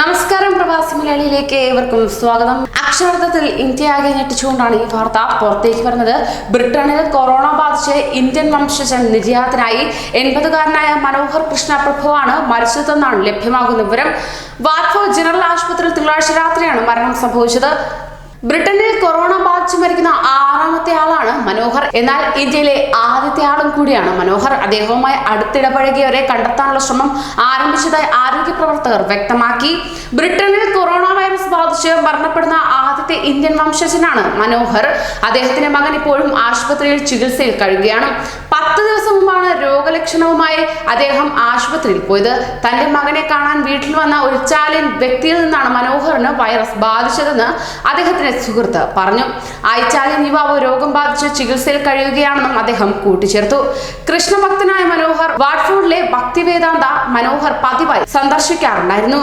നമസ്കാരം പ്രവാസി മലയാളിയിലേക്ക് ഏവർക്കും സ്വാഗതം. അക്ഷരാർത്ഥത്തിൽ ഇന്ത്യയാകെ ഞെട്ടിച്ചുകൊണ്ടാണ് ഈ വാർത്ത പുറത്തേക്ക് വരുന്നത്. ബ്രിട്ടനിൽ കൊറോണ ബാധിച്ച് ഇന്ത്യൻ വംശജൻ നിര്യാതനായി. എൺപതുകാരനായ മനോഹർ കൃഷ്ണ പ്രഭുവാണ് മരിച്ചതെന്നാണ് ലഭ്യമാകുന്ന വിവരം. വാർഫോ ജനറൽ ആശുപത്രിയിൽ തിങ്കളാഴ്ച രാത്രിയാണ് മരണം സംഭവിച്ചത്. ബ്രിട്ടനിൽ കൊറോണ ബാധിച്ച് എന്നാൽ ഇന്ത്യയിലെ ആദ്യത്തെ ആളും കൂടിയാണ് മനോഹർ. അദ്ദേഹവുമായി അടുത്തിടപഴകിയവരെ കണ്ടെത്താനുള്ള ശ്രമം ആരംഭിച്ചതായി ആരോഗ്യ പ്രവർത്തകർ വ്യക്തമാക്കി. ബ്രിട്ടനിൽ കൊറോണ വൈറസ് ബാധിച്ച് മരണപ്പെടുന്ന ആദ്യത്തെ ഇന്ത്യൻ വംശജനാണ് മനോഹർ. അദ്ദേഹത്തിന്റെ മകൻ ഇപ്പോഴും ആശുപത്രിയിൽ ചികിത്സയിൽ കഴിയുകയാണ്. പത്ത് ദിവസം മുമ്പാണ് രോഗലക്ഷണവുമായി അദ്ദേഹം ആശുപത്രിയിൽ പോയത്. തന്റെ മകനെ കാണാൻ വീട്ടിൽ വന്ന ഒരു ഇറ്റാലിയൻ വ്യക്തിയിൽ നിന്നാണ് മനോഹറിന് വൈറസ് ബാധിച്ചതെന്ന് അദ്ദേഹത്തിന്റെ സുഹൃത്ത് പറഞ്ഞു. ആ ഇറ്റാലിയൻ യുവാവ് രോഗം ബാധിച്ച് ചികിത്സയിൽ കഴിയുകയാണെന്നും അദ്ദേഹം കൂട്ടിച്ചേർത്തു. കൃഷ്ണഭക്തനായ മനോഹർ വാട്ട്ഫോർഡിലെ ഭക്തിവേദാന്ത മനോഹർ പതിവായി സന്ദർശിക്കാറുണ്ടായിരുന്നു.